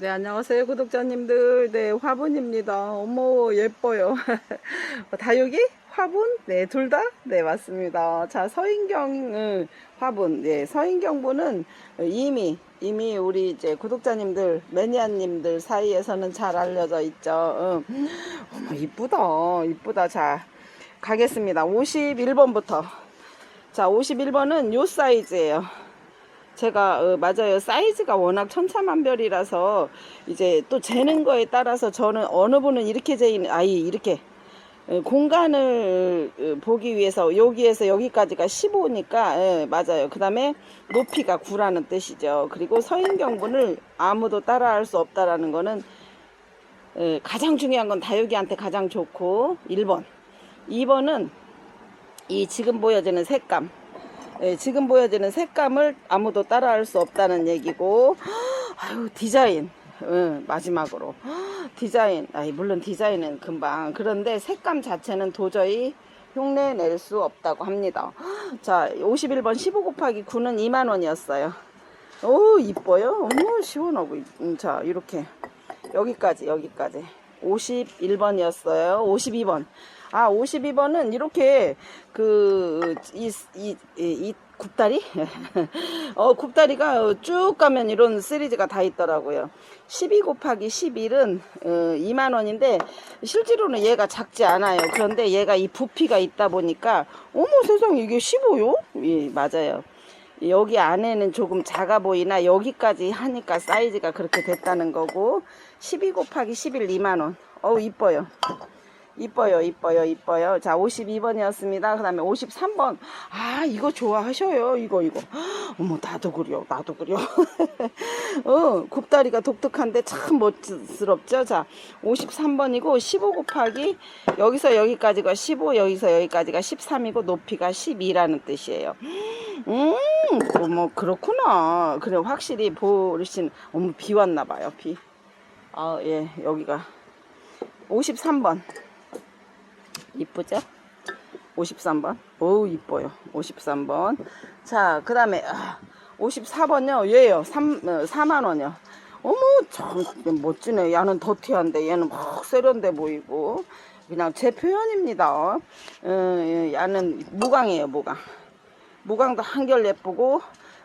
네, 안녕하세요, 구독자님들. 네, 화분입니다. 어머, 예뻐요. 다육이? 화분? 네, 둘 다? 네, 맞습니다. 자, 서인경 어, 화분. 네, 서인경 분은 이미, 이미 우리 이제 구독자님들, 매니아님들 사이에서는 잘 알려져 있죠. 어. 어머, 이쁘다. 이쁘다. 자, 가겠습니다. 51번부터. 자, 51번은 요 사이즈예요. 제가 어, 맞아요. 사이즈가 워낙 천차만별이라서 이제 또 재는 거에 따라서 저는 어느 분은 이렇게 재는 아이 이렇게 어, 공간을 어, 보기 위해서 여기에서 여기까지가 15니까 예, 맞아요. 그 다음에 높이가 9라는 뜻이죠. 그리고 서인경분을 아무도 따라할 수 없다라는 거는 예, 가장 중요한 건 다육이한테 가장 좋고 1번. 2번은 이 지금 보여지는 색감 예, 지금 보여지는 색감을 아무도 따라할 수 없다는 얘기고 아유 디자인. 예, 마지막으로. 디자인. 아이 물론 디자인은 금방. 그런데 색감 자체는 도저히 흉내 낼 수 없다고 합니다. 자 51번 15 곱하기 9는 2만원이었어요. 오 이뻐요. 어머 시원하고 이- 음, 자 이렇게. 여기까지 여기까지. 51번이었어요. 52번 아 52번은 이렇게 그이이 이 굽다리? 어 굽다리가 쭉 가면 이런 시리즈가 다 있더라고요. 12 곱하기 11은 어, 2만 원인데 실제로는 얘가 작지 않아요. 그런데 얘가 이 부피가 있다 보니까 어머 세상에 이게 15요? 예 맞아요. 여기 안에는 조금 작아 보이나 여기까지 하니까 사이즈가 그렇게 됐다는 거고 12 곱하기 11 2만원. 어우 이뻐요 이뻐요 이뻐요 이뻐요 자 52번이었습니다 그 다음에 53번 아 이거 좋아하셔요 이거 이거 어머 나도 그려 나도 그려 어 굽다리가 독특한데 참 멋스럽죠 자 53번이고 15 곱하기 여기서 여기까지가 15 여기서 여기까지가 13이고 높이가 12라는 뜻이에요 음, 어머 그렇구나. 그래 확실히 보르신 어머 비 왔나 봐요. 비. 아, 예. 여기가 53번. 이쁘죠? 53번. 오, 이뻐요. 53번. 자, 그 다음에 아, 54번요. 얘요. 3 4만 원이요. 어머, 참 멋지네. 얘는 더티한데 얘는 막 세련돼 보이고 그냥 제 표현입니다. 어, 예, 얘는 무광이에요, 무광. 무광도 한결 예쁘고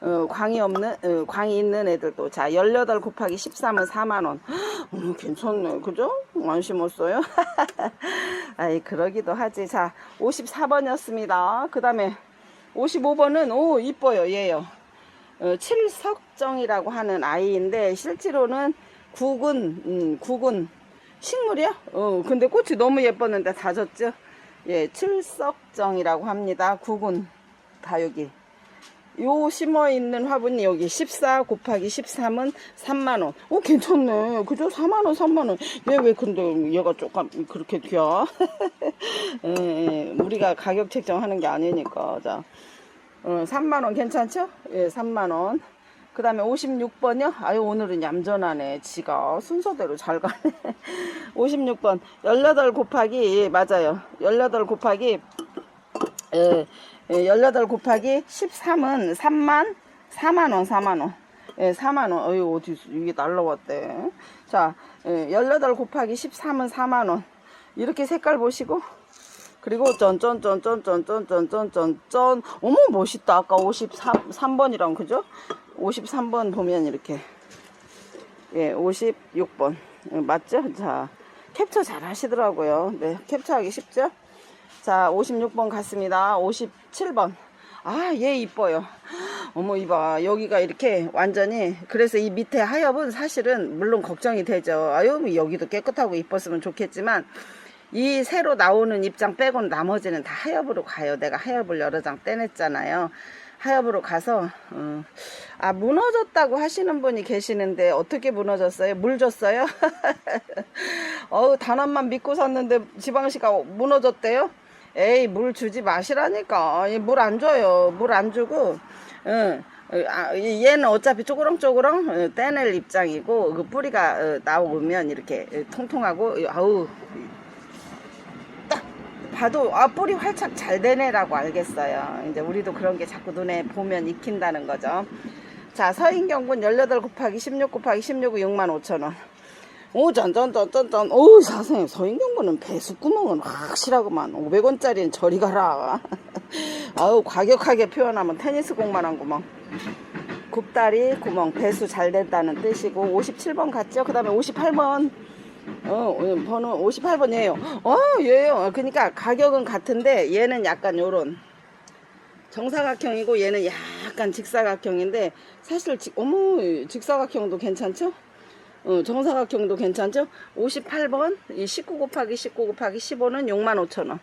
어, 광이 없는 어, 광이 있는 애들도 자 18 곱하기 13은 4만원. 어머 괜찮네. 그죠? 안 심었어요? 아이 그러기도 하지. 자 54번이었습니다. 그 다음에 55번은 오 이뻐요. 얘요. 어, 칠석정이라고 하는 아이인데 실제로는 국은 음, 국은 식물이야? 어 근데 꽃이 너무 예뻤는데 다 졌죠? 예 칠석정이라고 합니다. 국은 다육이 요 심어 있는 화분이 여기 14 곱하기 13은 3만원. 어 괜찮네. 그죠? 4만원 3만원. 얘 왜 근데 얘가 조금 그렇게 튀어 예, 예, 우리가 가격 책정하는 게 아니니까. 자 어, 3만원 괜찮죠? 예 3만원. 그 다음에 56번이요? 아유 오늘은 얌전하네 지가. 순서대로 잘 가네. 56번. 18 곱하기 예, 맞아요. 18 곱하기 예, 예, 18 곱하기 13은 3만 4만원 4만원. 예, 4만원. 어이 어디 이게 날라왔대. 자 예, 18 곱하기 13은 4만원. 이렇게 색깔 보시고. 그리고 쩐쩐쩐쩐쩐쩐쩐쩐쩐 어머 멋있다. 아까 53번이랑 그죠? 53번 보면 이렇게. 예 56번. 예, 맞죠? 자 캡처 잘 하시더라고요. 네 캡처하기 쉽죠 자 56번 갔습니다. 57번. 아 얘 이뻐요. 어머 이봐. 여기가 이렇게 완전히 그래서 이 밑에 하엽은 사실은 물론 걱정이 되죠. 아유 여기도 깨끗하고 이뻤으면 좋겠지만 이 새로 나오는 입장 빼고는 나머지는 다 하엽으로 가요. 내가 하엽을 여러 장 떼냈잖아요. 하엽으로 가서 어, 아 무너졌다고 하시는 분이 계시는데 어떻게 무너졌어요? 물 줬어요? 어우 단원만 믿고 샀는데 지방시가 무너졌대요? 에이 물 주지 마시라니까 물 안 줘요 물 안 주고 응. 어, 아, 얘는 어차피 쪼그렁쪼그렁 어, 떼낼 입장이고 그 뿌리가 어, 나오면 이렇게 어, 통통하고 아우 딱 봐도 아 뿌리 활착 잘 되네라고 알겠어요 이제 우리도 그런 게 자꾸 눈에 보면 익힌다는 거죠 자, 서인경군 18 곱하기 16 곱하기 16은 6만 5천 원. 오, 짠짠짠짠짠. 오, 사장님, 서인경군은 배수구멍은 확실하구만. 500원짜리는 저리 가라. 아우, 과격하게 표현하면 테니스 공만 한 구멍. 굽다리 구멍 배수 잘 됐다는 뜻이고 57번 갔죠. 그 다음에 58번 어 번호 58번이에요. 어 얘요. 그러니까 가격은 같은데 얘는 약간 요런 정사각형이고 얘는 약간 직사각형인데 사실 직, 어머 직사각형도 괜찮죠? 어, 정사각형도 괜찮죠? 58번 이 19 곱하기 19 곱하기 15는 65,000원.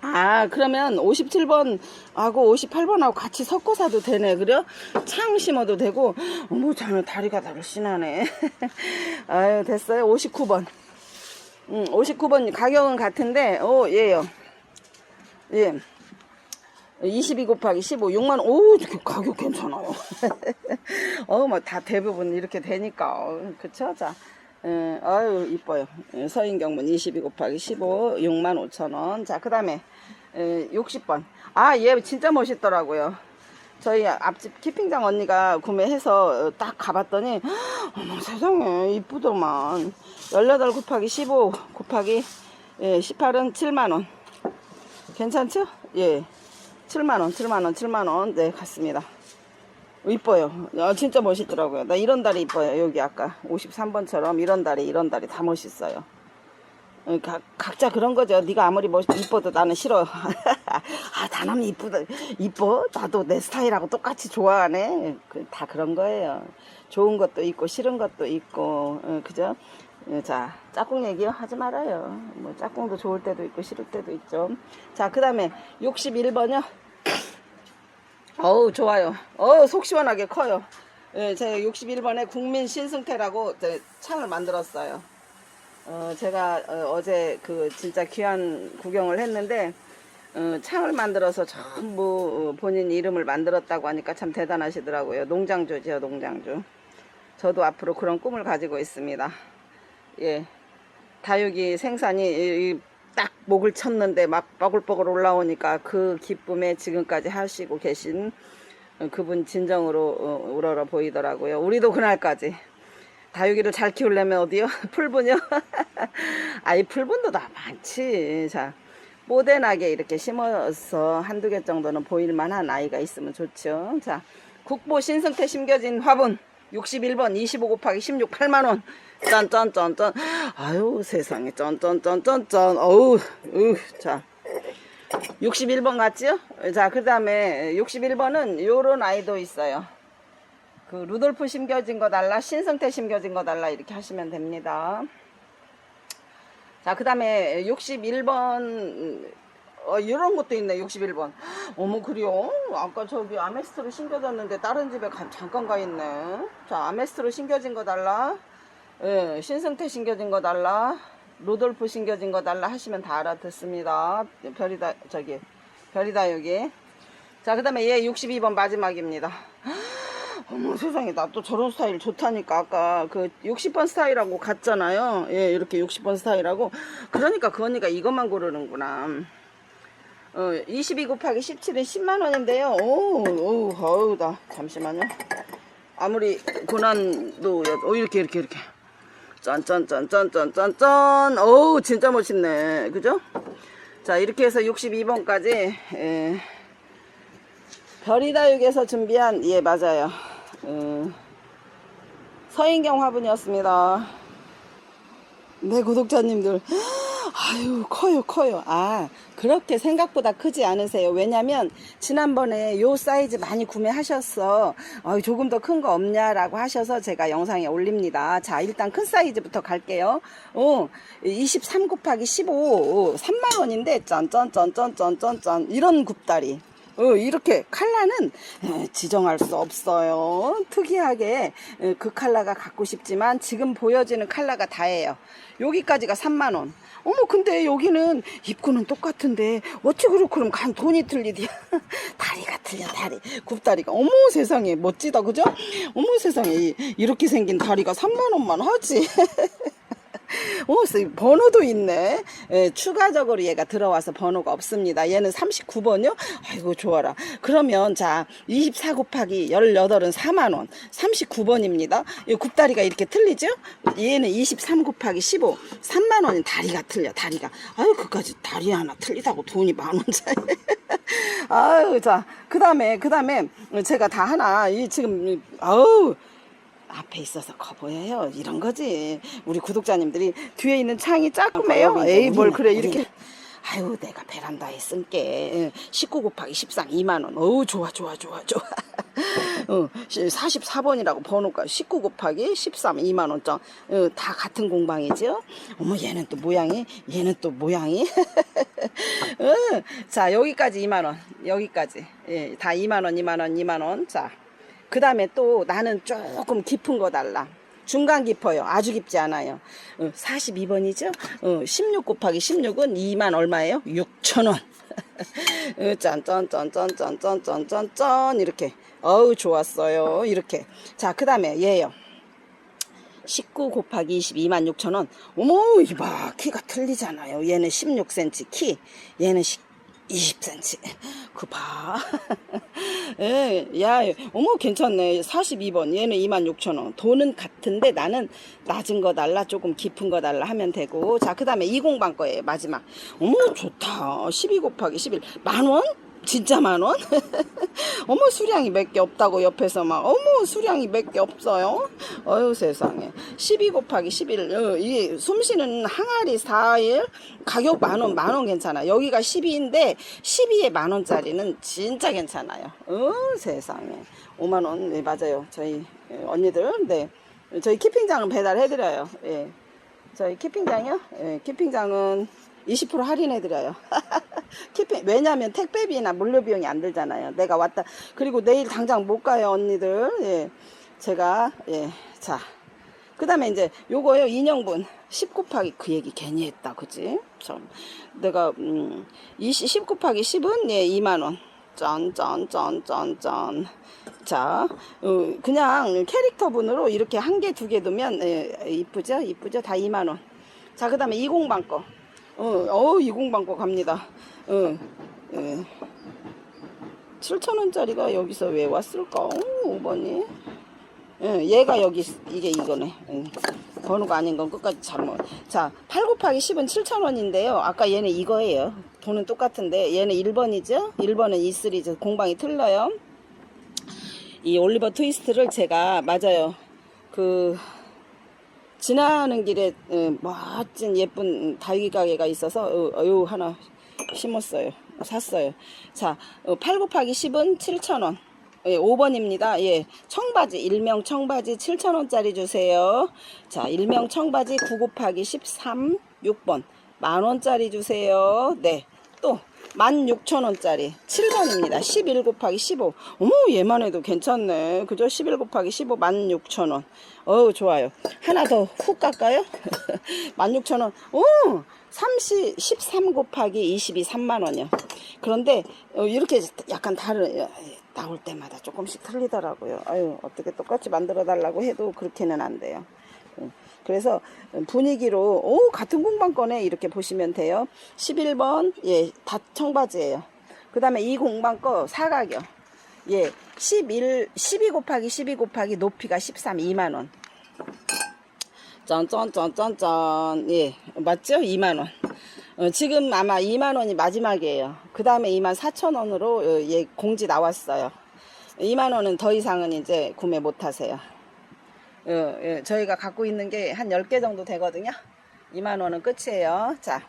아 그러면 57번하고 58번하고 같이 섞어 사도 되네 그래? 창 심어도 되고 어머 저는 다리가 날씬하네 아유 됐어요 59번 음, 59번 가격은 같은데 오 얘요 예. 22 곱하기 15 6만 오 이렇게 가격 괜찮아요. 어 뭐 다 대부분 이렇게 되니까. 어, 그쵸? 자 예, 아유 이뻐요. 예, 서인경문 22 곱하기 15 6만 5천원. 자 그 다음에 60번. 아 얘 진짜 멋있더라고요. 저희 앞집 키핑장 언니가 구매해서 어, 딱 가봤더니 어머 세상에 이쁘더만. 18 곱하기 15 곱하기 예, 18은 7만원. 괜찮죠? 예 7만원 7만원 7만원 네 같습니다 이뻐요. 아, 진짜 멋있더라고요. 나 이런 다리 이뻐요. 여기 아까 53번처럼 이런 다리 이런 다리 다 멋있어요. 어, 각, 각자 그런 거죠. 네가 아무리 멋 이뻐도 나는 싫어. 아, 다남이 이쁘다. 이뻐? 나도 내 스타일하고 똑같이 좋아하네. 그, 다 그런 거예요. 좋은 것도 있고 싫은 것도 있고 어, 그죠? 어, 자, 짝꿍 얘기 하지 말아요. 뭐 짝꿍도 좋을 때도 있고 싫을 때도 있죠. 자, 그다음에 61번이요. 어우 좋아요. 어우 속 시원하게 커요. 예, 제가 61번에 국민 신승태라고 저 창을 만들었어요. 어, 제가 어, 제 그 진짜 귀한 구경을 했는데 어, 창을 만들어서 전부 어, 본인 이름을 만들었다고 하니까 참 대단하시더라고요. 농장주죠, 농장주. 저도 앞으로 그런 꿈을 가지고 있습니다. 예. 다육이 생산이 이- 이 딱 목을 쳤는데 막 뻐글뻐글 올라오니까 그 기쁨에 지금까지 하시고 계신 어, 그분 진정으로 어, 우러러 보이더라고요. 우리도 그날까지 다육이를 잘 키우려면 어디요? 풀분이요? 아이 풀분도 다 많지. 자 모덴하게 이렇게 심어서 한두 개 정도는 보일만한 아이가 있으면 좋죠. 자 국보 신승태 심겨진 화분 61번 25 곱하기 16 8만원 짠짠짠짠 아유 세상에 짠짠짠짠짠 어우 으, 자 61번 같지요? 자 그 다음에 61번은 요런 아이도 있어요 그 루돌프 심겨진 거 달라 신승태 심겨진 거 달라 이렇게 하시면 됩니다. 자 그 다음에 61번 어, 이런 것도 있네 61번. 어머 그래요? 아까 저기 아메스트로 심겨졌는데 다른 집에 가- 잠깐 가 있네. 자 아메스트로 심겨진 거 달라. 예, 신승태 심겨진 거 달라. 로돌프 심겨진 거 달라 하시면 다 알아듣습니다. 별이다 저기 별이다 여기. 자 그 다음에 얘 62번 마지막입니다 어머 세상에 나 또 저런 스타일 좋다니까 아까 그 60번 스타일하고 같잖아요 예 이렇게 60번 스타일하고 그러니까 그 언니가 이것만 고르는구나 어, 22 곱하기 17은 10만 원인데요. 오, 오, 어우, 나 잠시만요. 아무리 고난도 어 이렇게 이렇게 이렇게 짠짠짠짠짠짠짠. 어우, 진짜 멋있네. 그죠? 자, 이렇게 해서 62번까지 예. 별이다육에서 준비한 예, 맞아요. 어, 서인경 화분이었습니다. 네, 구독자님들. 아유, 커요, 커요. 아, 그렇게 생각보다 크지 않으세요. 왜냐면, 지난번에 요 사이즈 많이 구매하셨어. 어, 조금 더 큰 거 없냐라고 하셔서 제가 영상에 올립니다. 자, 일단 큰 사이즈부터 갈게요. 어, 23 곱하기 15, 3만원인데, 짠짠짠짠짠짠짠. 이런 굽다리. 어, 이렇게 칼라는 에, 지정할 수 없어요. 특이하게 에, 그 칼라가 갖고 싶지만 지금 보여지는 칼라가 다예요. 여기까지가 3만 원. 어머 근데 여기는 입구는 똑같은데 어찌 그렇게 그럼 간 돈이 틀리디야? 다리가 틀려 다리. 굽다리가. 어머 세상에. 멋지다. 그죠? 어머 세상에. 이- 이렇게 생긴 다리가 3만 원만 하지 오, 쎄, 번호도 있네. 예, 추가적으로 얘가 들어와서 번호가 없습니다. 얘는 39번이요? 아이고, 좋아라. 그러면, 자, 24 곱하기 18은 4만원. 39번입니다. 이 굽다리가 이렇게 틀리죠? 얘는 23 곱하기 15. 3만원인 다리가 틀려, 다리가. 아유, 그까지 다리 하나 틀리다고 돈이 만원짜리. 아유, 자, 그 다음에, 그 다음에, 제가 다 하나, 이 지금, 이- 아우, 앞에 있어서 커 보여요. 이런 거지. 우리 구독자님들이 뒤에 있는 창이 작으매요. 여기 에이, 뭘 그래, 이렇게. 아유, 내가 베란다에 쓴게 19 곱하기 13, 2만원. 어우, 좋아, 좋아, 좋아, 좋아. 어, 44번이라고 번호가 19 곱하기 13, 2만원짜리. 어, 다 같은 공방이죠? 어머, 얘는 또 모양이, 얘는 또 모양이. 어, 자, 여기까지 2만원. 여기까지. 예, 다 2만원, 2만원, 2만원. 자. 그 다음에 또 나는 조금 깊은 거 달라. 중간 깊어요. 아주 깊지 않아요. 어, 42번이죠? 어, 16 곱하기 16은 2만 얼마예요? 6천원. 어, 짠짠짠짠짠짠짠짠짠 이렇게. 어우 좋았어요. 이렇게. 자, 그 다음에 얘요. 19 곱하기 22만 6천 원. 어머, 이봐. 키가 틀리잖아요. 얘는 16cm 키. 얘는 20cm. 그 봐. 예, 야, 어머, 괜찮네. 42번. 얘는 2만 6천 원. 돈은 같은데 나는 낮은 거 달라, 조금 깊은 거 달라 하면 되고. 자, 그 다음에 20방 거예요. 마지막. 어머, 좋다. 12 곱하기 11. 만 원? 진짜 만 원? 어머 수량이 몇 개 없다고 옆에서 막 어머 수량이 몇 개 없어요? 어유 세상에. 12 곱하기 11 어, 이 숨쉬는 항아리 4일 가격 만원 만 원 괜찮아 여기가 12인데 12에 만 원짜리는 진짜 괜찮아요. 어 세상에. 5만 원 네, 맞아요. 저희 예, 언니들 네. 저희 키핑장은 배달해드려요. 예. 저희 키핑장이요? 예 키핑장은 20% 할인해드려요. 키핑, 왜냐면 택배비나 물류 비용이 안 들잖아요. 내가 왔다. 그리고 내일 당장 못 가요, 언니들. 예. 제가, 예. 자. 그 다음에 이제 요거요, 인형분. 10 곱하기, 그 얘기 괜히 했다, 그지? 참. 내가, 음, 20, 10 곱하기 10은, 예, 2만원. 짠, 짠, 짠, 짠, 짠. 자, 어, 그냥 캐릭터분으로 이렇게 한 개, 두 개 두면, 예, 이쁘죠? 이쁘죠? 다 2만원. 자, 그 다음에 20방 거. 어, 어, 20방 거 갑니다. 어, 예. 7천원짜리가 여기서 왜 왔을까? 어, 5번이. 예, 얘가 여기, 있- 이게 이거네. 예. 번호가 아닌 건 끝까지 잘못. 자, 8 곱하기 10은 7천원인데요. 아까 얘는 이거예요. 돈은 똑같은데, 얘는 1번이죠? 1번은 이 시리즈. 공방이 틀려요. 이 올리버 트위스트를 제가, 맞아요. 그, 지나는 길에 어, 멋진 예쁜 다육이 가게가 있어서 어, 어유 하나 심었어요. 샀어요. 자, 어, 8 곱하기 10은 7,000원. 예, 5번입니다. 예, 청바지, 일명 청바지 7,000원짜리 주세요. 자, 일명 청바지 9 곱하기 13, 6번. 만원짜리 주세요. 네. 또, 16,000원짜리 7번입니다. 11 곱하기 15. 어머, 얘만 해도 괜찮네. 그죠? 11 곱하기 15, 16,000원. 어우, 좋아요. 하나 더훅 깎아요? 16,000원. 오! 30, 13 곱하기 22, 3만원이요. 그런데, 어, 이렇게 약간 다른, 어, 나올 때마다 조금씩 틀리더라고요. 아유, 어떻게 똑같이 만들어 달라고 해도 그렇게는 안 돼요. 어, 그래서 분위기로 오 같은 공방권에 이렇게 보시면 돼요. 11번 예, 다 청바지예요. 그 다음에 이 공방 거 사각이요. 예, 11 12 곱하기 12 곱하기 높이가 13 2만 원. 짠짠짠짠짠 예 맞죠 2만 원. 어, 지금 아마 2만 원이 마지막이에요. 그 다음에 2만 4천 원으로 어, 예 공지 나왔어요. 2만 원은 더 이상은 이제 구매 못 하세요. 어, 예, 저희가 갖고 있는 게 한 10개 정도 되거든요. 2만 원은 끝이에요. 자.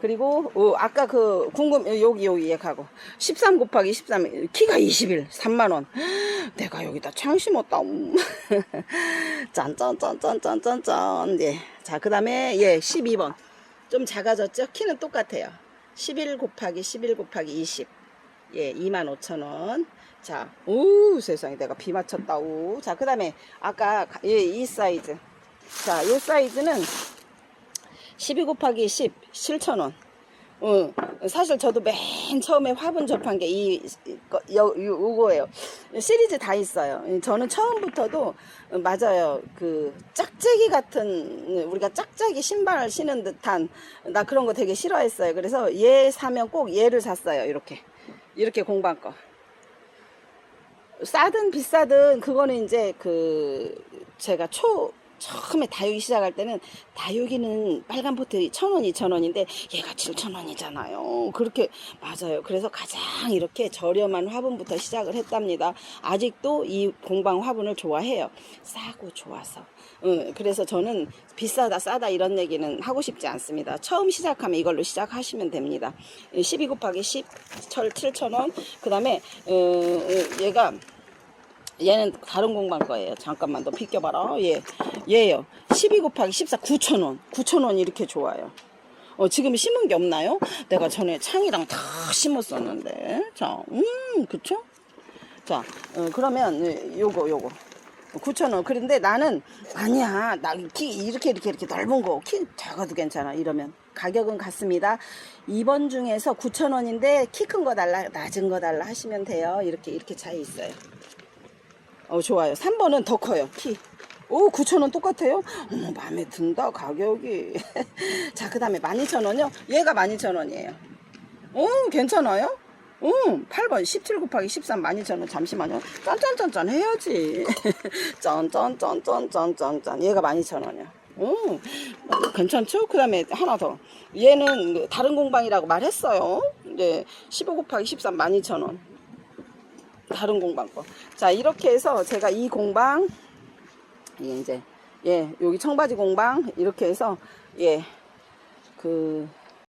그리고 어, 아까 그 궁금 어, 여기 여기 얘하고 13 곱하기 13 키가 21 3만 원. 내가 여기다 창 심었다. 음. 짠짠짠짠짠짠짠. 예. 자, 그 다음에 예, 12번. 좀 작아졌죠? 키는 똑같아요. 11 곱하기 11 곱하기 20. 예, 2만 5천 원. 자, 오, 세상에 내가 비 맞췄다. 오. 자, 그 다음에 아까 가- 예, 이 사이즈. 자, 이 사이즈는 12 곱하기 10, 7천 원. 어, 사실 저도 맨 처음에 화분 접한 게 이 요거예요. 시리즈 다 있어요. 저는 처음부터도 맞아요. 그 짝짝이 같은 우리가 짝짝이 신발을 신은 듯한 나 그런 거 되게 싫어했어요. 그래서 얘 사면 꼭 얘를 샀어요. 이렇게 이렇게 공방 거. 싸든 비싸든 그거는 이제 그 제가 초 처음에 다육이 시작할 때는 다육이는 빨간 포트 천 원, 이천 원인데 얘가 칠천 원이잖아요. 그렇게 맞아요. 그래서 가장 이렇게 저렴한 화분부터 시작을 했답니다. 아직도 이 공방 화분을 좋아해요. 싸고 좋아서. 응, 그래서 저는 비싸다 싸다 이런 얘기는 하고 싶지 않습니다. 처음 시작하면 이걸로 시작하시면 됩니다. 12 곱하기 10, 7,000원. 그 다음에 어, 얘가 얘는 다른 공방 거예요. 잠깐만 너 비껴봐라. 얘, 얘요. 12 곱하기 14, 9,000원. 9,000원 이렇게 좋아요. 어, 지금 심은 게 없나요? 내가 전에 창이랑 다 심었었는데. 자, 음, 그쵸? 자, 어, 그러면 예, 요거, 요거. 9,000원. 그런데 나는, 아니야. 나 키, 이렇게, 이렇게, 이렇게 넓은 거. 키 작아도 괜찮아. 이러면. 가격은 같습니다. 2번 중에서 9,000원인데 키 큰 거 달라, 낮은 거 달라 하시면 돼요. 이렇게, 이렇게 차이 있어요. 어, 좋아요. 3번은 더 커요, 키. 오, 9,000원 똑같아요? 어머, 마음에 든다, 가격이. 자, 그 다음에 12,000원이요? 얘가 12,000원이에요. 오, 괜찮아요? 오, 8번, 17 곱하기 13, 12,000원. 잠시만요. 짠짠짠짠 해야지. 짠짠짠짠짠짠짠. 얘가 12,000원이야. 오, 괜찮죠? 그 다음에 하나 더. 얘는 다른 공방이라고 말했어요. 이제 15 곱하기 13, 12,000원. 다른 공방 거. 자, 이렇게 해서 제가 이 공방, 예, 이제, 예, 여기 청바지 공방, 이렇게 해서, 예, 그,